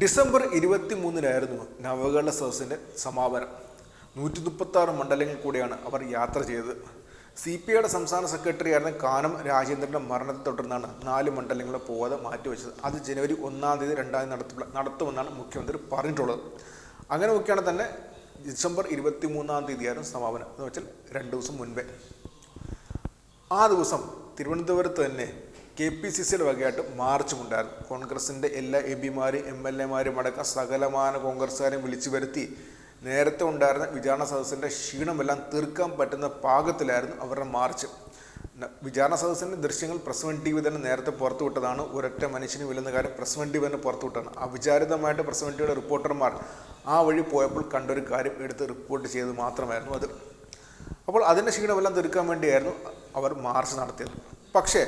December ഇരുപത്തി മൂന്നിനായിരുന്നു നവകേരള സദസ്സിന്റെ സമാപനം. നൂറ്റി മുപ്പത്താറ് മണ്ഡലങ്ങൾ കൂടിയാണ് അവർ യാത്ര ചെയ്തത്. സി പി ഐയുടെ സംസ്ഥാന സെക്രട്ടറി ആയിരുന്ന കാനം രാജേന്ദ്രന്റെ മരണത്തെ തുടർന്നാണ് നാല് മണ്ഡലങ്ങളെ പോകാതെ മാറ്റിവെച്ചത്. അത് ജനുവരി ഒന്നാം തീയതി രണ്ടാം തീയതി നടത്ത നടത്തുമെന്നാണ് മുഖ്യമന്ത്രി പറഞ്ഞിട്ടുള്ളത്. അങ്ങനെ നോക്കിയാണ് തന്നെ ഡിസംബർ ഇരുപത്തി മൂന്നാം തീയതിയായിരുന്നു സമാപനം. എന്ന് വെച്ചാൽ രണ്ട് ദിവസം മുൻപേ. ആ ദിവസം തിരുവനന്തപുരത്ത് തന്നെ കെ പി സി സിയുടെ വകയായിട്ട് മാർച്ചുമുണ്ടായിരുന്നു. കോൺഗ്രസിന്റെ എല്ലാ എം പിമാരും എം എൽ എമാരും അടക്കം സകലമാന കോൺഗ്രസ്സുകാരെയും വിളിച്ചു വരുത്തി നേരത്തെ ഉണ്ടായിരുന്ന വിചാരണ സദസ്സിന്റെ ക്ഷീണമെല്ലാം തീർക്കാൻ പറ്റുന്ന പാകത്തിലായിരുന്നു അവരുടെ മാർച്ച്. വിചാരണ സദസ്സിന്റെ ദൃശ്യങ്ങൾ പ്രസ് വൺ ടി വി തന്നെ നേരത്തെ പുറത്തുവിട്ടതാണ്. ഒരൊറ്റ മനുഷ്യന് വിലുന്ന കാര്യം പ്രസ് വൺ ടി വി തന്നെ പുറത്തുവിട്ടാണ്. അവിചാരിതമായിട്ട് പ്രസ് വൺ ടിവിയുടെ റിപ്പോർട്ടർമാർ ആ വഴി പോയപ്പോൾ കണ്ടൊരു കാര്യം എടുത്ത് റിപ്പോർട്ട് ചെയ്തത് മാത്രമായിരുന്നു അത്. അപ്പോൾ അതിന്റെ ക്ഷീണമെല്ലാം തീർക്കാൻ വേണ്ടിയായിരുന്നു അവർ മാർച്ച് നടത്തിയത്. പക്ഷേ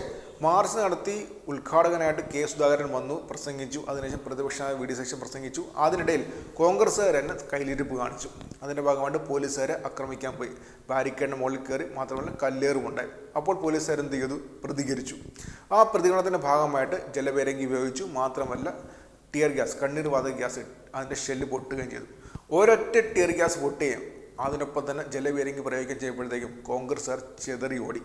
മാർച്ച് നടത്തി ഉദ്ഘാടകനായിട്ട് കെ സുധാകരൻ വന്നു പ്രസംഗിച്ചു. അതിനുശേഷം പ്രതിപക്ഷമായ വി ഡി സെക്ഷൻ പ്രസംഗിച്ചു. അതിനിടയിൽ കോൺഗ്രസ്സുകാർ തന്നെ കയ്യിലിരിപ്പ് കാണിച്ചു. അതിന്റെ ഭാഗമായിട്ട് പോലീസുകാരെ ആക്രമിക്കാൻ പോയി. ബാരിക്കേഡിന് മുകളിൽ കയറി മാത്രമല്ല കല്ലേറും ഉണ്ടായി. അപ്പോൾ പോലീസുകാർ എന്ത് ചെയ്തു? പ്രതികരിച്ചു. ആ പ്രതികരണത്തിന്റെ ഭാഗമായിട്ട് ജലപേരങ്കി ഉപയോഗിച്ചു. മാത്രമല്ല ടിയർ ഗ്യാസ് കണ്ണീർ വാതക ഗ്യാസ് അതിന്റെ ഷെല്ല് പൊട്ടുകയും ചെയ്തു. ഒരൊറ്റ ടിയർ ഗ്യാസ് പൊട്ടുകയും അതിനൊപ്പം തന്നെ ജലപേരങ്കി പ്രയോഗിക്കുകയും ചെയ്യുമ്പോഴത്തേക്കും കോൺഗ്രസ്സുകാർ ചെതറി ഓടി.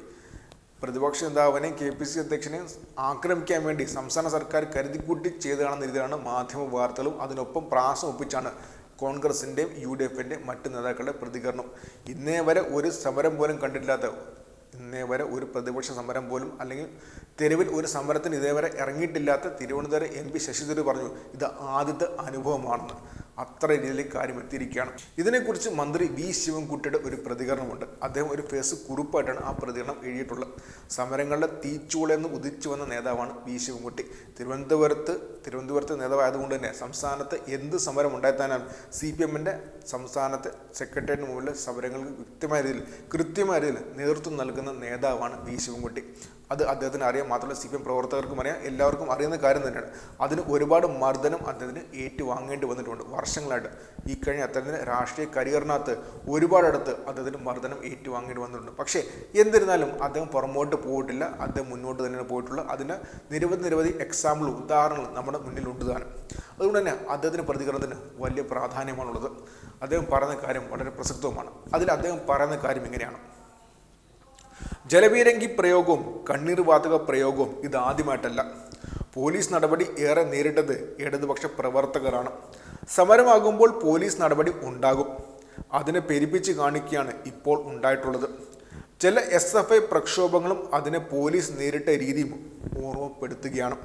പ്രതിപക്ഷ നേതാവിനെയും കെ പി സി അധ്യക്ഷനെയും ആക്രമിക്കാൻ വേണ്ടി സംസ്ഥാന സർക്കാർ കരുതിക്കൂട്ടി ചെയ്തതാണെന്ന രീതിയിലാണ് മാധ്യമ വാർത്തകളും. അതിനൊപ്പം പ്രാസം ഒപ്പിച്ചാണ് കോൺഗ്രസിന്റെയും യു ഡി എഫിന്റെയും മറ്റ് നേതാക്കളുടെ പ്രതികരണം. ഇന്നേ വരെ ഒരു സമരം പോലും കണ്ടിട്ടില്ലാത്ത ഇന്നേ വരെ ഒരു പ്രതിപക്ഷ സമരം പോലും അല്ലെങ്കിൽ തെരുവിൽ ഒരു സമരത്തിന് ഇതേവരെ ഇറങ്ങിയിട്ടില്ലാത്ത തിരുവനന്തപുരം എം പി പറഞ്ഞു ഇത് ആദ്യത്തെ അനുഭവമാണെന്ന്. അത്ര രീതിയിൽ കാര്യം എത്തിയിരിക്കുകയാണ്. ഇതിനെക്കുറിച്ച് മന്ത്രി വി. ശിവൻകുട്ടിയുടെ ഒരു പ്രതികരണമുണ്ട്. അദ്ദേഹം ഒരു ഫേസ് കുറിപ്പായിട്ടാണ് ആ പ്രതികരണം എഴുതിയിട്ടുള്ളത്. സമരങ്ങളുടെ തീച്ചൂളെന്ന് ഉദിച്ചു വന്ന നേതാവാണ് വി. ശിവൻകുട്ടി. തിരുവനന്തപുരത്ത് തിരുവനന്തപുരത്ത് നേതാവായതുകൊണ്ട് തന്നെ സംസ്ഥാനത്ത് എന്ത് സമരം ഉണ്ടായിത്താനാണ് സി. പി. എമ്മിന്റെ സംസ്ഥാനത്തെ സെക്രട്ടേറിയറ്റിന് മുകളിൽ സമരങ്ങൾക്ക് വ്യക്തമായ രീതിയിൽ കൃത്യമായ രീതിയിൽ നേതൃത്വം നൽകുന്ന നേതാവാണ് വി. ശിവൻകുട്ടി. അത് അദ്ദേഹത്തിന് അറിയാം. മാത്രമല്ല സി പി എം പ്രവർത്തകർക്കും അറിയാം. എല്ലാവർക്കും അറിയുന്ന കാര്യം തന്നെയാണ്. അതിന് ഒരുപാട് മർദ്ദനം അദ്ദേഹത്തിന് ഏറ്റുവാങ്ങേണ്ടി വന്നിട്ടുണ്ട് വർഷങ്ങളായിട്ട്. ഈ കഴിഞ്ഞ അദ്ദേഹത്തിന്റെ രാഷ്ട്രീയ കരിയറിനകത്ത് ഒരുപാടടുത്ത് അദ്ദേഹത്തിന് മർദ്ദനം ഏറ്റുവാങ്ങേണ്ടി വന്നിട്ടുണ്ട്. പക്ഷേ എന്നിരുന്നാലും അദ്ദേഹം പുറമോട്ട് പോയിട്ടില്ല. അദ്ദേഹം മുന്നോട്ട് തന്നെയാണ് പോയിട്ടുള്ളത്. അതിന് നിരവധി നിരവധി എക്സാമ്പിൾ ഉദാഹരണങ്ങൾ നമ്മുടെ മുന്നിലുണ്ട് താനും. അതുകൊണ്ട് തന്നെ അദ്ദേഹത്തിന്റെ പ്രതികരണത്തിന് വലിയ പ്രാധാന്യമാണുള്ളത്. അദ്ദേഹം പറയുന്ന കാര്യം വളരെ പ്രസക്തവുമാണ്. അതിൽ അദ്ദേഹം പറയുന്ന കാര്യം ഇങ്ങനെയാണ്. ജലപീരങ്കി പ്രയോഗവും കണ്ണീർ വാതക പ്രയോഗവും ഇതാദ്യമായിട്ടല്ല പോലീസ് നടപടി ഏറെ നേരിട്ടത് ഇടതുപക്ഷ പ്രവർത്തകരാണ്. സമരമാകുമ്പോൾ പോലീസ് നടപടി ഉണ്ടാകും. അതിനെ പെരുപ്പിച്ച് കാണിക്കുകയാണ് ഇപ്പോൾ ഉണ്ടായിട്ടുള്ളത്. ചില എസ് എഫ് ഐ പ്രക്ഷോഭങ്ങളും അതിനെ പോലീസ് നേരിട്ട രീതിയും ഓർമ്മപ്പെടുത്തുകയാണ്.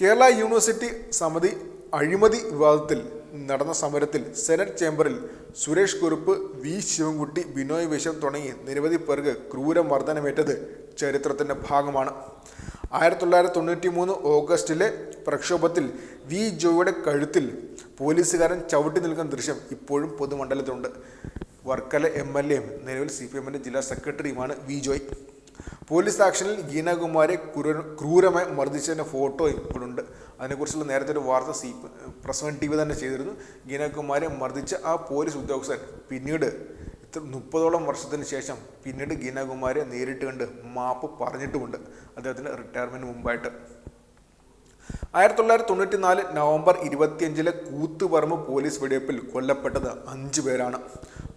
കേരള യൂണിവേഴ്സിറ്റി സമിതി അഴിമതി വിവാദത്തിൽ നടന്ന സമരത്തിൽ സെനറ്റ് ചേംബറിൽ സുരേഷ് കുറുപ്പ് വി. ശിവൻകുട്ടി ബിനോയ് വിശ്വം തുടങ്ങി നിരവധി പേർക്ക് ക്രൂര മർദ്ദനമേറ്റത് ചരിത്രത്തിന്റെ ഭാഗമാണ്. ആയിരത്തി തൊള്ളായിരത്തി തൊണ്ണൂറ്റി മൂന്ന് ഓഗസ്റ്റിലെ പ്രക്ഷോഭത്തിൽ വി. ജോയുടെ കഴുത്തിൽ പോലീസുകാരൻ ചവിട്ടി നിൽക്കുന്ന ദൃശ്യം ഇപ്പോഴും പൊതുമണ്ഡലത്തിലുണ്ട്. വർക്കല എം. എൽ. എയും നിലവിൽ സി. പി. എമ്മിന്റെ ജില്ലാ സെക്രട്ടറിയുമാണ് വി. ജോയ്. പോലീസ് ആക്ഷനിൽ ഗീനകുമാരെ ക്രൂര- ക്രൂരമായി മർദ്ദിച്ചതിന്റെ ഫോട്ടോ ഇപ്പോഴുണ്ട്. അതിനെക്കുറിച്ചുള്ള നേരത്തെ ഒരു വാർത്ത C press one T V തന്നെ ചെയ്തിരുന്നു. ഗീനകുമാരെ മർദ്ദിച്ച ആ പോലീസ് ഉദ്യോഗസ്ഥൻ പിന്നീട് ഇത്ര മുപ്പതോളം വർഷത്തിന് ശേഷം പിന്നീട് ഗീനകുമാരെ നേരിട്ട് കണ്ട് മാപ്പ് പറഞ്ഞിട്ടുമുണ്ട്. അദ്ദേഹത്തിന്റെ റിട്ടയർമെന്റ് മുമ്പായിട്ട്. ആയിരത്തി തൊള്ളായിരത്തി തൊണ്ണൂറ്റി നാല് നവംബർ ഇരുപത്തിയഞ്ചിലെ കൂത്തുപറമ്പ് പോലീസ് വെടിവെപ്പിൽ കൊല്ലപ്പെട്ടത് അഞ്ച് പേരാണ്.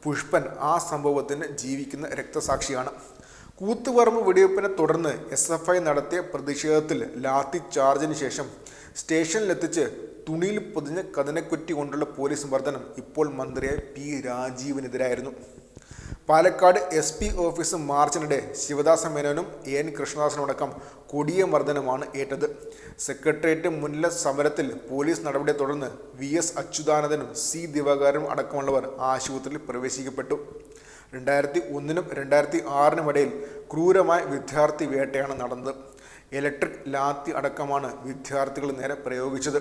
പുഷ്പൻ ആ സംഭവത്തിന് ജീവിക്കുന്ന രക്തസാക്ഷിയാണ്. കൂത്തുപറമ്പ് വെടിവെപ്പിനെ തുടർന്ന് എസ് എഫ് ഐ നടത്തിയ പ്രതിഷേധത്തിൽ ലാത്തി ചാർജിന് ശേഷം സ്റ്റേഷനിലെത്തിച്ച് തുണിയിൽ പൊതിഞ്ഞ കഥനക്കുറ്റി കൊണ്ടുള്ള പോലീസ് മർദ്ദനം ഇപ്പോൾ മന്ത്രിയായ പി രാജീവിനെതിരായിരുന്നു. പാലക്കാട് എസ് പി ഓഫീസ് മാർച്ചിനിടെ ശിവദാസ മേനോനും എൻ കൃഷ്ണദാസനുമടക്കം കൊടിയ മർദ്ദനമാണ് ഏറ്റത്. സെക്രട്ടേറിയറ്റ് മുന്നിലെ സമരത്തിൽ പോലീസ് നടപടിയെ തുടർന്ന് വി എസ് അച്യുതാനന്ദനും സി ദിവാകരനും അടക്കമുള്ളവർ ആശുപത്രിയിൽ പ്രവേശിക്കപ്പെട്ടു. രണ്ടായിരത്തി ഒന്നിനും രണ്ടായിരത്തി ആറിനും ഇടയിൽ ക്രൂരമായ വിദ്യാർത്ഥി വേട്ടയാണ് നടന്നത്. ഇലക്ട്രിക് ലാത്തി അടക്കമാണ് വിദ്യാർത്ഥികൾ നേരെ പ്രയോഗിച്ചത്.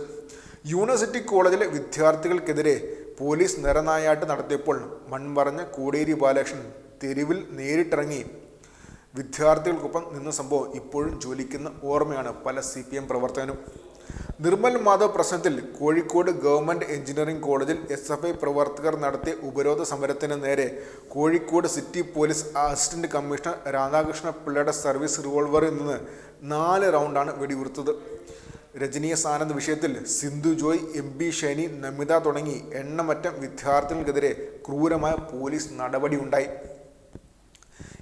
യൂണിവേഴ്സിറ്റി കോളേജിലെ വിദ്യാർത്ഥികൾക്കെതിരെ പോലീസ് നിരനായാട്ട് നടത്തിയപ്പോൾ മൺമറഞ്ഞ കോടിയേരി ബാലകൃഷ്ണൻ തെരുവിൽ നേരിട്ടിറങ്ങി. വിദ്യാർത്ഥികൾക്കൊപ്പം നിന്ന സംഭവം ഇപ്പോഴും ജ്വലിക്കുന്ന ഓർമ്മയാണ് പല സി പി എം പ്രവർത്തകനും. നിർമ്മൽ മാധവ് പ്രശ്നത്തിൽ കോഴിക്കോട് ഗവൺമെന്റ് എഞ്ചിനീയറിംഗ് കോളേജിൽ എസ് എഫ് ഐ പ്രവർത്തകർ നടത്തിയ ഉപരോധ സമരത്തിന് നേരെ Kozhikode city police assistant commissioner Radhakrishna പിള്ളയുടെ സർവീസ് റിവോൾവറിൽ നിന്ന് നാല് റൗണ്ടാണ് വെടിയുതിർത്തത് രജനീയ സാനന്ദ് വിഷയത്തിൽ സിന്ധു ജോയ് എം ബി ഷൈനി നമിത തുടങ്ങി എണ്ണമറ്റ വിദ്യാർത്ഥികൾക്കെതിരെ ക്രൂരമായ പോലീസ് നടപടിയുണ്ടായി.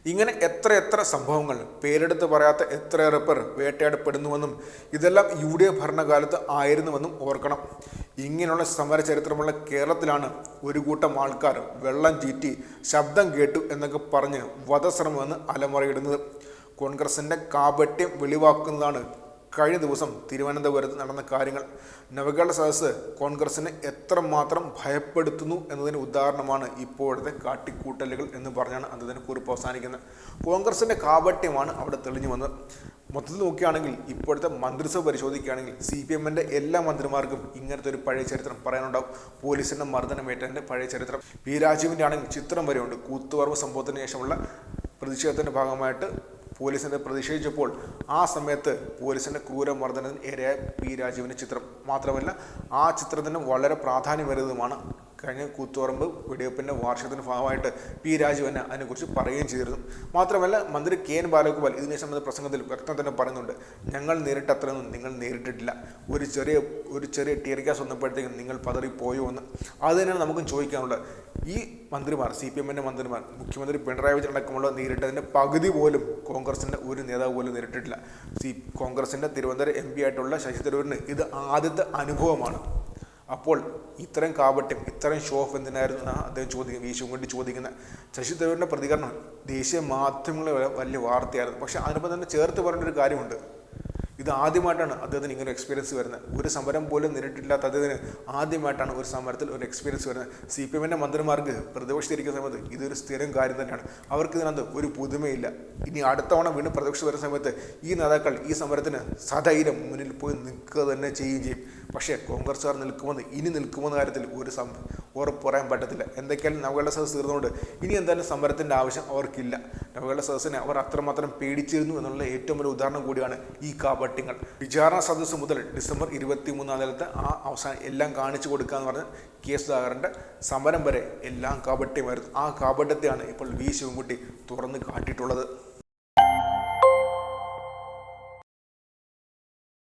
ഇങ്ങനെ എത്ര എത്ര സംഭവങ്ങൾ പേരെടുത്ത് പറയാത്ത എത്രയേറെ പേർ വേട്ടയാടപ്പെടുന്നുവെന്നും ഇതെല്ലാം യു ഡി എഫ് ഭരണകാലത്ത് ആയിരുന്നുവെന്നും ഓർക്കണം. ഇങ്ങനെയുള്ള സമര ചരിത്രമുള്ള കേരളത്തിലാണ് ഒരു കൂട്ടം ആൾക്കാർ വെള്ളം ചീറ്റി ശബ്ദം കേട്ടു എന്നൊക്കെ പറഞ്ഞ് വധശ്രമമെന്ന് അലമുറയിടുന്നത്. കോൺഗ്രസിന്റെ കാപട്യം വെളിവാക്കുന്നതാണ് കഴിഞ്ഞ ദിവസം തിരുവനന്തപുരത്ത് നടന്ന കാര്യങ്ങൾ നവകേരള സദസ് കോൺഗ്രസിനെ എത്രമാത്രം ഭയപ്പെടുത്തുന്നു എന്നതിന് ഉദാഹരണമാണ് ഇപ്പോഴത്തെ കാട്ടിക്കൂട്ടലുകൾ എന്ന് പറഞ്ഞാണ് അദ്ദേഹത്തിന് കുറിപ്പ് അവസാനിക്കുന്നത്. കോൺഗ്രസിന്റെ കാപട്യമാണ് അവിടെ തെളിഞ്ഞു വന്നത്. മൊത്തത്തിൽ നോക്കുകയാണെങ്കിൽ ഇപ്പോഴത്തെ മന്ത്രിസഭ പരിശോധിക്കുകയാണെങ്കിൽ സി പി എമ്മിന്റെ എല്ലാ മന്ത്രിമാർക്കും ഇങ്ങനത്തെ ഒരു പഴയ ചരിത്രം പറയാനുണ്ടാവും. പോലീസിന്റെ മർദ്ദനമേറ്റതിന്റെ പഴയ ചരിത്രം. പി രാജീവിന്റെ ആണെങ്കിൽ ചിത്രം വരെയുണ്ട്. കൂത്തുപറവ് സംഭവത്തിന് ശേഷമുള്ള പ്രതിഷേധത്തിന്റെ ഭാഗമായിട്ട് പോലീസിനെ പ്രതിഷേധിച്ചപ്പോൾ ആ സമയത്ത് പോലീസിന്റെ ക്രൂരമർദ്ദനത്തിന് ഇരയായ പി രാജീവിന്റെ ചിത്രം മാത്രമല്ല ആ ചിത്രത്തിന് വളരെ പ്രാധാന്യം പ്രാധാന്യമേറിയതുമാണ് കഴിഞ്ഞ കൂത്തുപറമ്പ് വെടിവെപ്പിന്റെ വാർഷികത്തിന്റെ ഭാഗമായിട്ട് പി രാജു തന്നെ അതിനെക്കുറിച്ച് പറയുകയും ചെയ്തിരുന്നു. മാത്രമല്ല മന്ത്രി കെ എൻ ബാലഗോപാൽ ഇതിനെ സംബന്ധിച്ച പ്രസംഗത്തിൽ വ്യക്തം തന്നെ പറയുന്നുണ്ട്. ഞങ്ങൾ നേരിട്ട് അത്രയൊന്നും നിങ്ങൾ നേരിട്ടിട്ടില്ല. ഒരു ചെറിയ ഒരു ചെറിയ ടിയർ ഗ്യാസ് വന്നപ്പോഴത്തേക്കും നിങ്ങൾ പതറിപ്പോയോ എന്ന്. അത് തന്നെയാണ് നമുക്കും ചോദിക്കാനുള്ളത്. ഈ മന്ത്രിമാർ സി പി എമ്മിന്റെ മന്ത്രിമാർ മുഖ്യമന്ത്രി പിണറായി വിജയൻ അടക്കമുള്ള നേരിട്ടതിന്റെ പകുതി പോലും കോൺഗ്രസിന്റെ ഒരു നേതാവ് പോലും നേരിട്ടിട്ടില്ല. സി കോൺഗ്രസിന്റെ തിരുവനന്തപുരം എം പി ആയിട്ടുള്ള ശശി തരൂരിന് ഇത് ആദ്യത്തെ അനുഭവമാണ്. അപ്പോൾ ഇത്രയും കാപട്യം ഇത്രയും ഷോ ഓഫ് എന്തിനായിരുന്നു? എന്നാണ് അദ്ദേഹം ചോദിക്കുന്നത് വി കൊണ്ട് ചോദിക്കുന്നത് ശശി തരൂരിന്റെ പ്രതികരണം ദേശീയ മാധ്യമങ്ങളിൽ വലിയ വാർത്തയായിരുന്നു. പക്ഷെ അതിനൊപ്പം തന്നെ ചേർത്ത് പറഞ്ഞ ഒരു കാര്യമുണ്ട്. ഇത് ആദ്യമായിട്ടാണ് അദ്ദേഹത്തിന് ഇങ്ങനെ എക്സ്പീരിയൻസ് വരുന്നത്. ഒരു സമരം പോലും നേരിട്ടില്ലാത്ത അദ്ദേഹത്തിന് ആദ്യമായിട്ടാണ് ഒരു സമരത്തിൽ ഒരു എക്സ്പീരിയൻസ് വരുന്നത്. സി പി എമ്മിന്റെ മന്ത്രിമാർക്ക് പ്രതിപക്ഷത്തിരിക്കുന്ന സമയത്ത് ഇതൊരു സ്ഥിരം കാര്യം തന്നെയാണ്. അവർക്ക് ഇതിനകത്ത് ഒരു പുതുമയില്ല. ഇനി അടുത്ത തവണ വീണ്ടും പ്രതിപക്ഷം വരുന്ന സമയത്ത് ഈ നേതാക്കൾ ഈ സമരത്തിന് സധൈര്യം മുന്നിൽ പോയി നിൽക്കുക തന്നെ ചെയ്യുകയും ചെയ്യും. പക്ഷേ കോൺഗ്രസ്സുകാർ നിൽക്കുമെന്ന് ഇനി നിൽക്കുമെന്ന കാര്യത്തിൽ ഒരു സം ഉറപ്പ് പറയാൻ പറ്റത്തില്ല. എന്തൊക്കെയാലും നവകേരള സദസ് തീർന്നുകൊണ്ട് ഇനി എന്തായാലും സമരത്തിന്റെ ആവശ്യം അവർക്കില്ല. നവകേരള സദസ്സിനെ അവർ അത്രമാത്രം പേടിച്ചിരുന്നു എന്നുള്ള ഏറ്റവും വലിയ ഉദാഹരണം കൂടിയാണ് ഈ കാപട്യങ്ങൾ. വിചാരണ സദസ്സ് മുതൽ ഡിസംബർ ഇരുപത്തി മൂന്നാം തീയതി ആ അവസാനം എല്ലാം കാണിച്ചു കൊടുക്കുക എന്ന് പറഞ്ഞ് കെ സുധാകരന്റെ സമരം വരെ എല്ലാം കാപട്യമായിരുന്നു. ആ കാപട്യത്തെയാണ് ഇപ്പോൾ വി ശിവൻകുട്ടി തുറന്ന് കാട്ടിയിട്ടുള്ളത്.